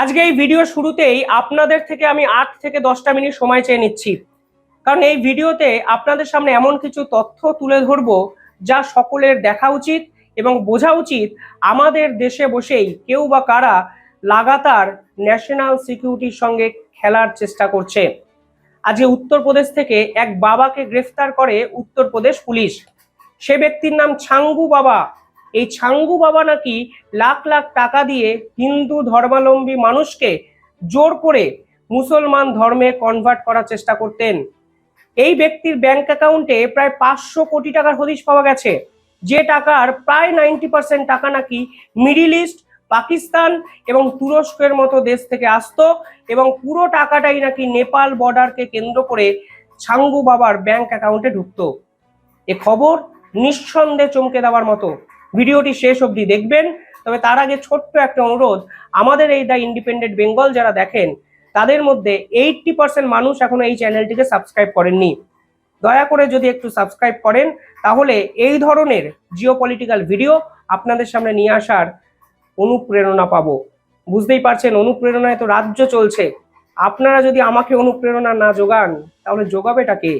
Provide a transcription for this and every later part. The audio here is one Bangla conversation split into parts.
আজকে এই ভিডিও শুরুতেই আপনাদের থেকে আমি আট থেকে দশটা মিনিট সময় চেয়ে নিচ্ছি। কারণ এই ভিডিওতে আপনাদের সামনে এমন কিছু তথ্য তুলে ধরবো যা সকলের দেখা উচিত এবং বোঝা উচিত আমাদের দেশে বসেই কেউ বা কারা লাগাতার ন্যাশনাল সিকিউরিটির সঙ্গে খেলার চেষ্টা করছে। আজকে উত্তরপ্রদেশ থেকে এক বাবাকে গ্রেফতার করে উত্তরপ্রদেশ পুলিশ। সে ব্যক্তির নাম ছাঙ্গু বাবা। এই ছাঙ্গু বাবা নাকি লাখ লাখ টাকা দিয়ে হিন্দু ধর্মাবলম্বী মানুষকে জোর করে মুসলমান ধর্মে কনভার্ট করার চেষ্টা করতেন। এই ব্যক্তির ব্যাংক অ্যাকাউন্টে প্রায় পাঁচশো কোটি টাকার হদিশ পাওয়া গেছে। যে টাকার প্রায় নাইনটি পার্সেন্ট টাকা নাকি মিডিল ইস্ট পাকিস্তান এবং তুরস্কের মতো দেশ থেকে আসতো এবং পুরো টাকাটাই নাকি নেপাল বর্ডারকে কেন্দ্র করে ছাঙ্গু বাবার ব্যাংক অ্যাকাউন্টে ঢুকতো। এ খবর নিঃসন্দেহে চমকে দেওয়ার মতো। ভিডিওটি শেষ অবধি দেখবেন। তবে তার আগে ছোট্ট একটা অনুরোধ, আমাদের এই দ্য ইন্ডিপেন্ডেন্ট বেঙ্গল যারা দেখেন, তাদের মধ্যে এইটটি পার্সেন্ট মানুষ এখনও এই চ্যানেলটিকে সাবস্ক্রাইব করেননি। দয়া করে যদি একটু সাবস্ক্রাইব করেন, তাহলে এই ধরনের জিও পলিটিক্যাল ভিডিও আপনাদের সামনে নিয়ে আসার অনুপ্রেরণা পাবো। বুঝতেই পারছেন, অনুপ্রেরণায় তো রাজ্য চলছে। আপনারা যদি আমাকে অনুপ্রেরণা না যোগান, তাহলে যোগাবেটা কে?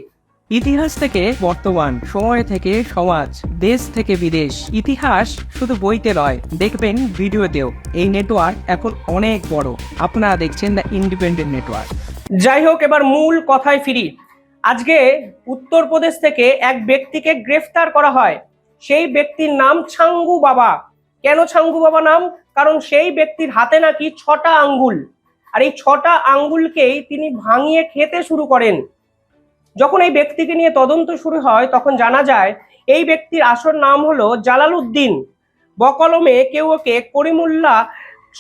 ইতিহাস থেকে বর্তমান সময় থেকে সমাজ, দেশ থেকে বিদেশ, ইতিহাস শুধু বইতে নয়, দেখবেন ভিডিওতেও। এই নেটওয়ার্ক এখন অনেক বড়। আপনারা দেখছেন দ্য ইন্ডিপেন্ডেন্ট নেটওয়ার্ক যাই হোক, এবার মূল কথায় ফিরি। আজকে উত্তরপ্রদেশ থেকে এক ব্যক্তিকে গ্রেফতার করা হয়। সেই ব্যক্তির নাম ছাঙ্গু বাবা। কেন ছাঙ্গু বাবা নাম? কারণ সেই ব্যক্তির হাতে নাকি ছটা আঙ্গুল। আর এই ছটা আঙ্গুলকেই তিনি ভাঙিয়ে খেতে শুরু করেন। যখন এই ব্যক্তিকে নিয়ে তদন্ত শুরু হয়, তখন জানা যায় এই ব্যক্তির আসল নাম হলো জালালউদ্দিন। বকলমে কেউ ওকে করিমুল্লাহ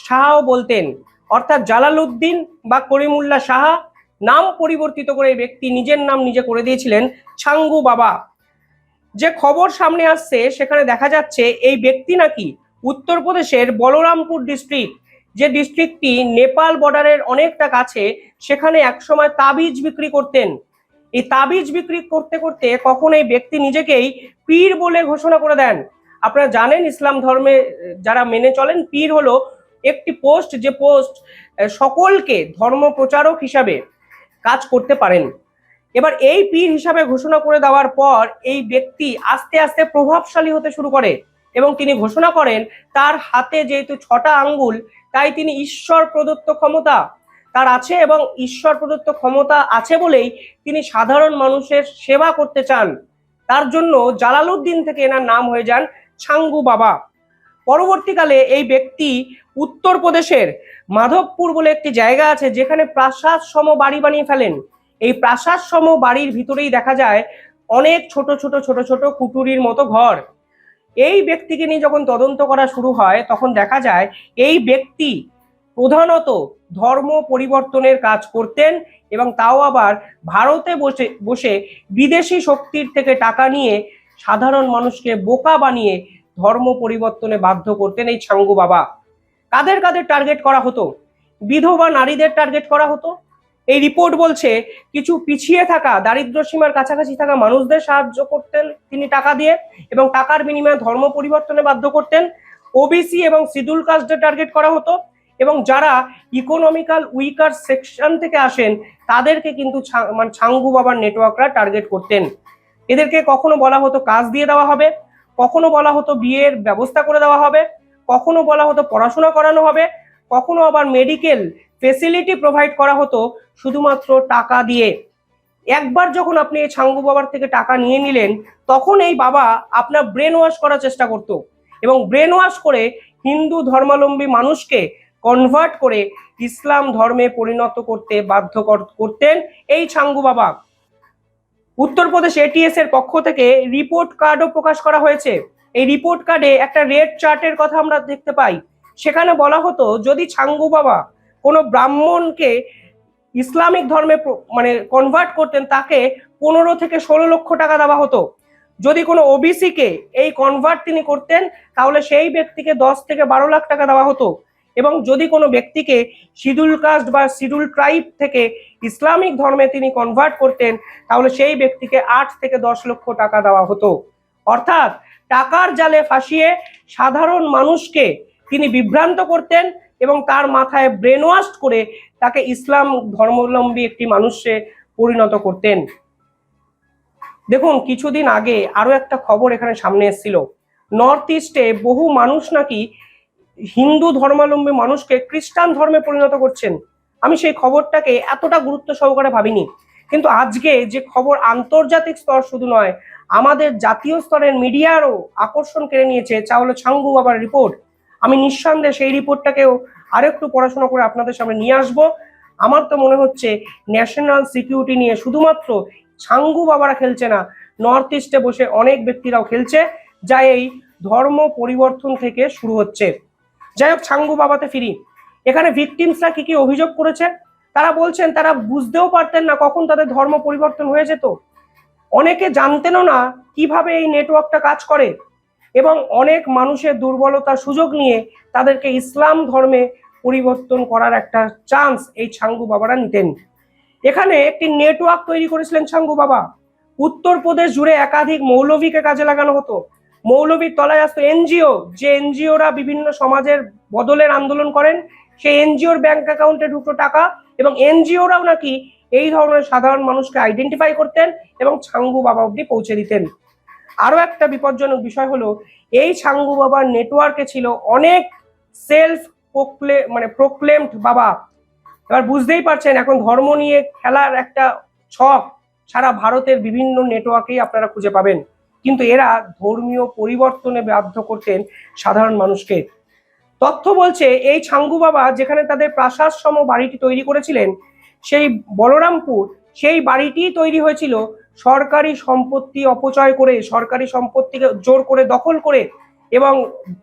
শাহও বলতেন। অর্থাৎ জালালউদ্দিন বা করিমুল্লাহ সাহা নাম পরিবর্তিত করে এই ব্যক্তি নিজের নাম নিজে করে দিয়েছিলেন ছাঙ্গু বাবা। যে খবর সামনে আসছে, সেখানে দেখা যাচ্ছে এই ব্যক্তি নাকি উত্তরপ্রদেশের বলরামপুর ডিস্ট্রিক্ট, যে ডিস্ট্রিক্টটি নেপাল বর্ডারের অনেকটা কাছে, সেখানে একসময় তাবিজ বিক্রি করতেন। এই তাবিজ বিক্রি করতে করতে কখন এই ব্যক্তি নিজেকেই পীর বলে ঘোষণা করে দেন। আপনারা জানেন ইসলাম ধর্মে যারা মেনে চলেন, পীর হলো একটি পোস্ট যে পোস্ট সকলকে ধর্ম প্রচারক হিসাবে কাজ করতে পারেন। এবার এই পীর হিসাবে ঘোষণা করে দেওয়ার পর এই ব্যক্তি আস্তে আস্তে প্রভাবশালী হতে শুরু করে এবং তিনি ঘোষণা করেন, তার হাতে যেহেতু ছটা আঙ্গুল, তাই তিনি ঈশ্বর প্রদত্ত ক্ষমতা তার আছে এবং ঈশ্বর প্রদত্ত ক্ষমতা আছে বলেই তিনি সাধারণ মানুষের সেবা করতে চান। তার জন্য জালালউদ্দিন থেকে এনার নাম হয়ে যান ছাঙ্গু বাবা। পরবর্তীকালে এই ব্যক্তি উত্তরপ্রদেশের মাধবপুর বলে একটি জায়গা আছে যেখানে প্রাসাদ সম বাড়ি বানিয়ে ফেলেন। এই প্রাসাদ সম বাড়ির ভিতরেই দেখা যায় অনেক ছোট ছোট ছোট ছোট কুটুরির মতো ঘর। এই ব্যক্তিকে নিয়ে যখন তদন্ত করা শুরু হয়, তখন দেখা যায় এই ব্যক্তি প্রধানত ধর্ম পরিবর্তনের কাজ করতেন এবং তাও আবার ভারতে বসে বসে বিদেশি শক্তির থেকে টাকা নিয়ে সাধারণ মানুষকে বোকা বানিয়ে ধর্ম পরিবর্তনে বাধ্য করতেন এই ছাঙ্গু বাবা। কাদের কাদের টার্গেট করা হতো? বিধবা নারীদের টার্গেট করা হতো? এই রিপোর্ট বলছে কিছু পিছিয়ে থাকা, দারিদ্র সীমার কাছাকাছি থাকা মানুষদের সাহায্য করতেন তিনি টাকা দিয়ে এবং টাকার বিনিময়ে ধর্ম পরিবর্তনে বাধ্য করতেন। ওবিসি এবং শিডিউল কাস্টদের টার্গেট করা হতো। এবং যারা ইকোনমিক্যাল উইকার সেকশন থেকে আসেন, তাদেরকে কিন্তু মানে ছাঙ্গু বাবার নেটওয়ার্করা টার্গেট করতেন। এদেরকে কখনো বলা হতো কাজ দিয়ে দেওয়া হবে, কখনো বলা হতো বিয়ের ব্যবস্থা করে দেওয়া হবে, কখনো বলা হতো পড়াশোনা করানো হবে, কখনো আবার মেডিকেল ফেসিলিটি প্রোভাইড করা হতো শুধুমাত্র টাকা দিয়ে। একবার যখন আপনি এই ছাঙ্গু বাবার থেকে টাকা নিয়ে নিলেন, তখন এই বাবা আপনার ব্রেন ওয়াশ করার চেষ্টা করতো এবং ব্রেন ওয়াশ করে হিন্দু ধর্মাবলম্বী মানুষকে কনভার্ট করে ইসলাম ধর্মে পরিণত করতে বাধ্য কর- করতেন এই ছাঙ্গু বাবা। উত্তরপ্রদেশ এটিএস এর পক্ষ থেকে রিপোর্ট কার্ডও প্রকাশ করা হয়েছে। এই রিপোর্ট কার্ডে একটা রেড চার্টের কথা আমরা দেখতে পাই। সেখানে বলা হতো, যদি ছাঙ্গু বাবা কোনো ব্রাহ্মণকে ইসলামিক ধর্মে মানে কনভার্ট করতেন, তাকে পনেরো থেকে ষোলো লক্ষ টাকা দেওয়া হতো। যদি কোনো ওবিসিকে এই কনভার্ট তিনি করতেন, তাহলে সেই ব্যক্তিকে দশ থেকে বারো লাখ টাকা দেওয়া হতো। এবং যদি কোনো ব্যক্তিকে শিডিউল কাস্ট বা শিডিউল ট্রাইব থেকে ইসলামিক ধর্মে তিনি কনভার্ট করতেন, তাহলে সেই ব্যক্তিকে আট থেকে দশ লক্ষ টাকা দেওয়া হতো। অর্থাৎ টাকার জালে ফাঁসিয়ে সাধারণ মানুষকে তিনি বিভ্রান্ত করতেন এবং তার মাথায় ব্রেন ওয়াশ করে তাকে ইসলাম ধর্মাবলম্বী একটি মানুষে পরিণত করতেন। দেখুন, কিছুদিন আগে আরও একটা খবর এখানে সামনে এসেছিল। নর্থ ইস্টে বহু মানুষ নাকি হিন্দু ধর্মাবলম্বী মানুষকে খ্রিস্টান ধর্মে পরিণত করছেন, আমি সেই খবরটাকে এতটা গুরুত্ব সহকারে ভাবিনি। কিন্তু আজকে যে খবর আন্তর্জাতিক স্তর শুধু নয়, আমাদের জাতীয় স্তরের মিডিয়ারও আকর্ষণ কেড়ে নিয়েছে তা হলো ছাঙ্গু বাবার রিপোর্ট আমি নিঃসন্দেহে সেই রিপোর্টটাকেও আরেকটু পড়াশোনা করে আপনাদের সামনে নিয়ে আসব। আমার তো মনে হচ্ছে ন্যাশনাল সিকিউরিটি নিয়ে শুধুমাত্র ছাঙ্গু বাবারা খেলছে না নর্থ ইস্টে বসে অনেক ব্যক্তিরাও খেলছে, যা এই ধর্ম পরিবর্তন থেকে শুরু হচ্ছে। যাই হোক, ছাঙ্গু বাবাতে ফিরি। এখানে ভিকটিমসরা কি কি অভিযোগ করেছে? তারা বলছেন, তারা বুঝতেও পারতেন না কখন তাদের ধর্ম পরিবর্তন হয়ে যেত অনেকে জানতেনও না কীভাবে এই নেটওয়ার্কটা কাজ করে এবং অনেক মানুষের দুর্বলতার সুযোগ নিয়ে তাদেরকে ইসলাম ধর্মে পরিবর্তন করার একটা চান্স এই ছাঙ্গু বাবারা নিতেন। এখানে একটি নেটওয়ার্ক তৈরি করেছিলেন ছাঙ্গু বাবা। উত্তরপ্রদেশ জুড়ে একাধিক মৌলভীকে কাজে লাগানো হতো। মৌলভীর তলায় আসতো এনজিও, যে এনজিওরা বিভিন্ন সমাজের বদলের আন্দোলন করেন, সেই এনজিওর ব্যাংক অ্যাকাউন্টে ঢুকতো টাকা এবং এনজিওরাও নাকি এই ধরনের সাধারণ মানুষকে আইডেন্টিফাই করতেন এবং ছাঙ্গু বাবা অব্দি পৌঁছে দিতেন। আরও একটা বিপজ্জনক বিষয় হলো, এই ছাঙ্গু বাবার নেটওয়ার্কে ছিল অনেক সেলফ প্রোক্লে মানে প্রোক্লেমড বাবা। এবার বুঝতেই পারছেন, এখন ধর্ম নিয়ে খেলার একটা ছক সারা ভারতের বিভিন্ন নেটওয়ার্কেই আপনারা খুঁজে পাবেন। কিন্তু এরা ধর্মীয় পরিবর্তনে বাধ্য করতেন সাধারণ মানুষকে। তথ্য বলছে, এই ছাঙ্গু বাবা যেখানে তাদের প্রাসাদ সম বাড়িটি তৈরি করেছিলেন, সেই বলরামপুর, সেই বাড়িটি তৈরি হয়েছিল সরকারি সম্পত্তি অপচয় করে, সরকারি সম্পত্তিকে জোর করে দখল করে এবং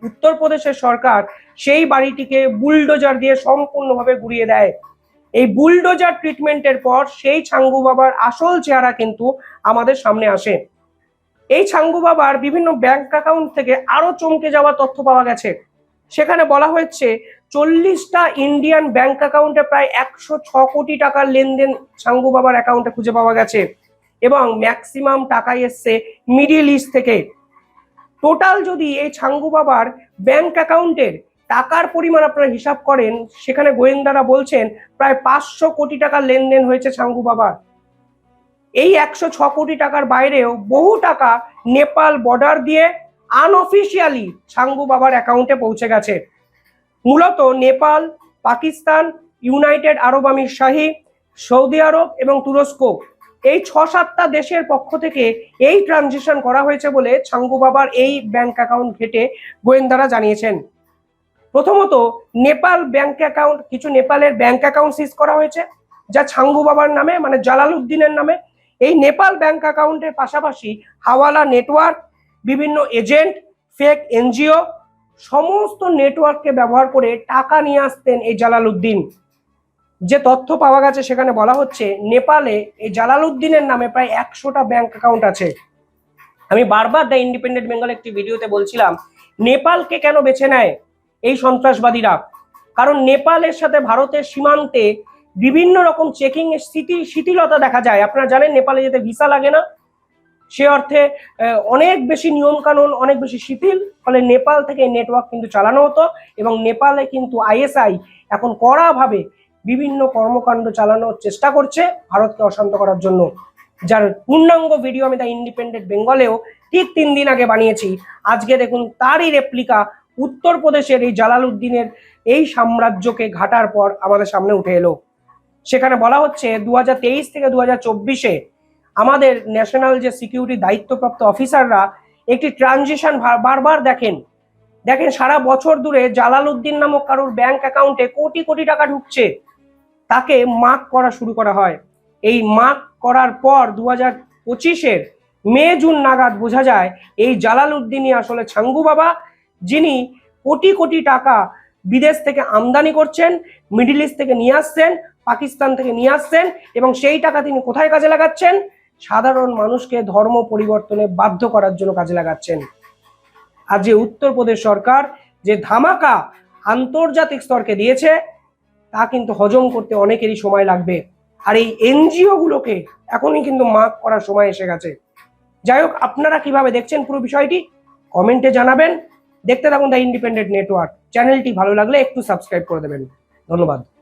উত্তরপ্রদেশের সরকার সেই বাড়িটিকে বুলডোজার দিয়ে সম্পূর্ণভাবে গুড়িয়ে দেয়। এই বুলডোজার ট্রিটমেন্টের পর সেই ছাঙ্গু বাবার আসল চেহারা কিন্তু আমাদের সামনে আসে। এই ছাঙ্গু বাবার বিভিন্ন ব্যাংক অ্যাকাউন্ট থেকে আরও চমকে যাওয়া তথ্য পাওয়া গেছে। সেখানে বলা হয়েছে, চল্লিশটা ইন্ডিয়ান ব্যাংক অ্যাকাউন্টে প্রায় একশো ছ কোটি টাকার লেনদেন ছাঙ্গু বাবার অ্যাকাউন্টে খুঁজে পাওয়া গেছে এবং ম্যাক্সিমাম টাকাই এসছে মিডিল ইস্ট থেকে। টোটাল যদি এই ছাঙ্গু বাবার ব্যাংক অ্যাকাউন্টের টাকার পরিমাণ আপনারা হিসাব করেন, সেখানে গোয়েন্দারা বলছেন, প্রায় পাঁচশো কোটি টাকার লেনদেন হয়েছে ছাঙ্গু বাবার। এই একশো ছ কোটি টাকার বাইরেও বহু টাকা নেপাল বর্ডার দিয়ে আনঅফিসিয়ালি ছাঙ্গু বাবার অ্যাকাউন্টে পৌঁছে গেছে। মূলত নেপাল, পাকিস্তান, ইউনাইটেড আরব আমির শাহী, সৌদি আরব এবং তুরস্ক এই ছ সাতটা দেশের পক্ষ থেকে এই ট্রানজিশন করা হয়েছে বলে ছাঙ্গু বাবার এই ব্যাংক অ্যাকাউন্ট ঘেটে গোয়েন্দারা জানিয়েছেন। প্রথমত, নেপাল ব্যাংক অ্যাকাউন্ট কিছু নেপালের ব্যাংক অ্যাকাউন্ট সিজ করা হয়েছে, যা ছাঙ্গু বাবার নামে মানে জালালউদ্দিনের নামে এই নেপাল ব্যাংক অ্যাকাউন্টের পাশাপাশি হাওয়ালা নেটওয়ার্ক, বিভিন্ন এজেন্ট, ফেক এনজিও, সমস্ত নেটওয়ার্ককে ব্যবহার করে টাকা নিয়ে আসতেন এই জালালউদ্দিন। যে তথ্য পাওয়া গেছে সেখানে বলা হচ্ছে, নেপালে এই জালালউদ্দিনের নামে প্রায় একশোটা ব্যাংক অ্যাকাউন্ট আছে। আমি বারবার দ্য ইন্ডিপেন্ডেন্ট বেঙ্গল একটি ভিডিওতে বলছিলাম, নেপালকে কেন বেছে নেয় এই সন্ত্রাসবাদীরা? কারণ নেপালের সাথে ভারতের সীমান্তে বিভিন্ন রকম চেকিং স্থিতি, শিথিলতা দেখা যায়। আপনারা জানেন, নেপালে যেতে ভিসা লাগে না। সে অর্থে অনেক বেশি নিয়ম কানুন অনেক বেশি শিথিল। ফলে নেপাল থেকে নেটওয়ার্ক কিন্তু চালানো হতো এবং নেপালে কিন্তু আইএসআই এখন কড়াভাবে বিভিন্ন কর্মকাণ্ড চালানোর চেষ্টা করছে ভারতকে অশান্ত করার জন্য। যার পূর্ণাঙ্গ ভিডিও আমি দ্য ইন্ডিপেন্ডেন্ট বেঙ্গলেও ঠিক তিন দিন আগে বানিয়েছি। আজকে দেখুন, তারই রেপ্লিকা উত্তরপ্রদেশের এই জালালউদ্দিনের এই সাম্রাজ্যকে ঘাটার পর আমাদের সামনে উঠে এলো। সেখানে বলা হচ্ছে দু হাজার তেইশ থেকে দু চব্বিশে আমাদের ন্যাশনাল যে সিকিউরিটি দায়িত্বপ্রাপ্ত অফিসাররা একটি ট্রানজিশন বারবার দেখেন। দেখেন, সারা বছর ধরে জালালউদ্দিন নামক কারোর ব্যাংক অ্যাকাউন্টে কোটি কোটি টাকা ঢুকছে। তাকে মার্ক করা শুরু করা হয়। এই মার্ক করার পর দু হাজার পঁচিশের মে, জুন নাগাদ বোঝা যায়, এই জালালউদ্দিনই আসলে ছাঙ্গু বাবা, যিনি কোটি কোটি টাকা বিদেশ থেকে আমদানি করছেন, মিডিল ইস্ট থেকে নিয়ে আসছেন পাকিস্তান থেকে নিয়ে আসছেন এবং সেই টাকা তিনি কোথায় কাজে লাগাচ্ছেন? সাধারণ মানুষকে ধর্ম পরিবর্তনে বাধ্য করার জন্য কাজে লাগাচ্ছেন। আর যে উত্তরপ্রদেশ সরকার যে ধামাকা আন্তর্জাতিক স্তরকে দিয়েছে, তা কিন্তু হজম করতে অনেকেরই সময় লাগবে। আর এই এনজিও গুলোকে এখনই কিন্তু মার্ক করার সময় এসে গেছে। যাই হোক, আপনারা কীভাবে দেখছেন পুরো বিষয়টি, কমেন্টে জানাবেন। দেখতে থাকুন দ্য ইন্ডিপেন্ডেন্ট নেটওয়ার্ক। চ্যানেলটি ভালো লাগলে একটু সাবস্ক্রাইব করে দেবেন। ধন্যবাদ।